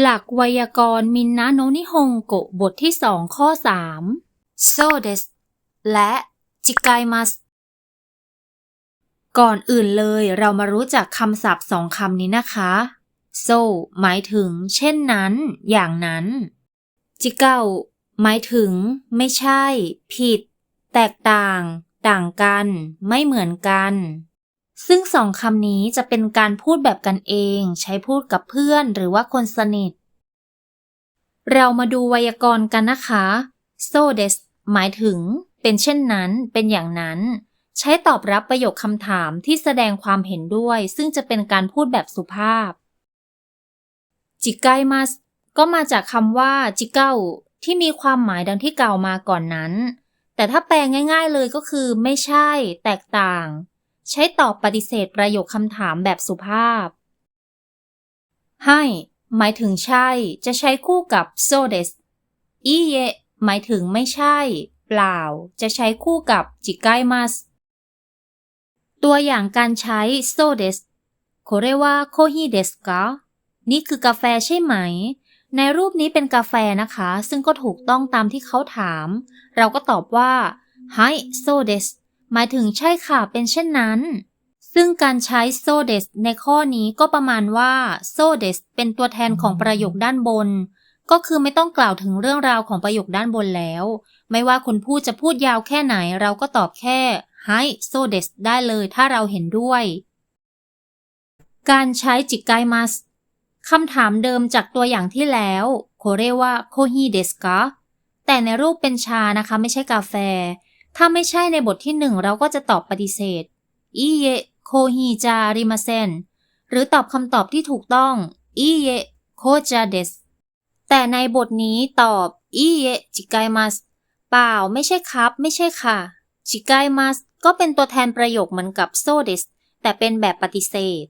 หลักไวยากรณ์มินนะโนนิฮงโกบทที่สองข้อสามโซเดสและจิกายมัสก่อนอื่นเลยเรามารู้จักคำศัพท์สองคำนี้นะคะโซหมายถึง เช่นนั้น อย่างนั้น จิเกาหมายถึง ไม่ใช่ ผิด แตกต่าง ต่างกัน ไม่เหมือนกัน ซึ่งสองคำนี้จะเป็นการพูดแบบกันเอง ใช้พูดกับเพื่อนหรือว่าคนสนิท เรามาดูไวยากรณ์กันนะคะ so des หมายถึง เป็นเช่นนั้น เป็นอย่างนั้น ใช้ตอบรับประโยคคำถามที่แสดงความเห็นด้วย ซึ่งจะเป็นการพูดแบบสุภาพจิกายมัสก็มาจากคำว่าจิเก้าที่มีความหมายดังที่กล่าวมาก่อนนั้น แต่ถ้าแปลง่าย ๆเลยก็คือ ไม่ใช่ แตกต่าง ใช้ตอบปฏิเสธประโยคคำถามแบบสุภาพ ให้ หมายถึงใช่ จะใช้คู่กับ so des อีเยหมายถึงไม่ใช่ เปล่า จะใช้คู่กับจิกายมัสตัวอย่างการใช้ so des これはコーヒーですかนี่คือกาแฟใช่ไหม ในรูปนี้เป็นกาแฟนะคะ ซึ่งก็ถูกต้องตามที่เขาถาม เราก็ตอบว่าไฮโซเดส หมายถึงใช่ค่ะเป็นเช่นนั้น ซึ่งการใช้โซเดสในข้อนี้ก็ประมาณว่าโซเดสเป็นตัวแทนของประโยคด้านบน ก็คือไม่ต้องกล่าวถึงเรื่องราวของประโยคด้านบนแล้ว ไม่ว่าคนพูดจะพูดยาวแค่ไหนเราก็ตอบแค่ไฮโซเดสได้เลยถ้าเราเห็นด้วย การใช้จิกไกมัสคำถามเดิมจากตัวอย่างที่แล้วโคเรว่าโคฮิเดสกะแต่ในรูปเป็นชานะคะ ไม่ใช่กาแฟ ถ้าไม่ใช่ในบทที่หนึ่งเราก็จะตอบปฏิเสธอีเยโคฮิจาริมาเซนหรือตอบคำตอบที่ถูกต้องอีเยโคจาเดสแต่ในบทนี้ตอบอีเยจิกายมัสเปล่าไม่ใช่ครับ ไม่ใช่ค่ะจิกายมัสก็เป็นตัวแทนประโยคเหมือนกับโซเดสแต่เป็นแบบปฏิเสธ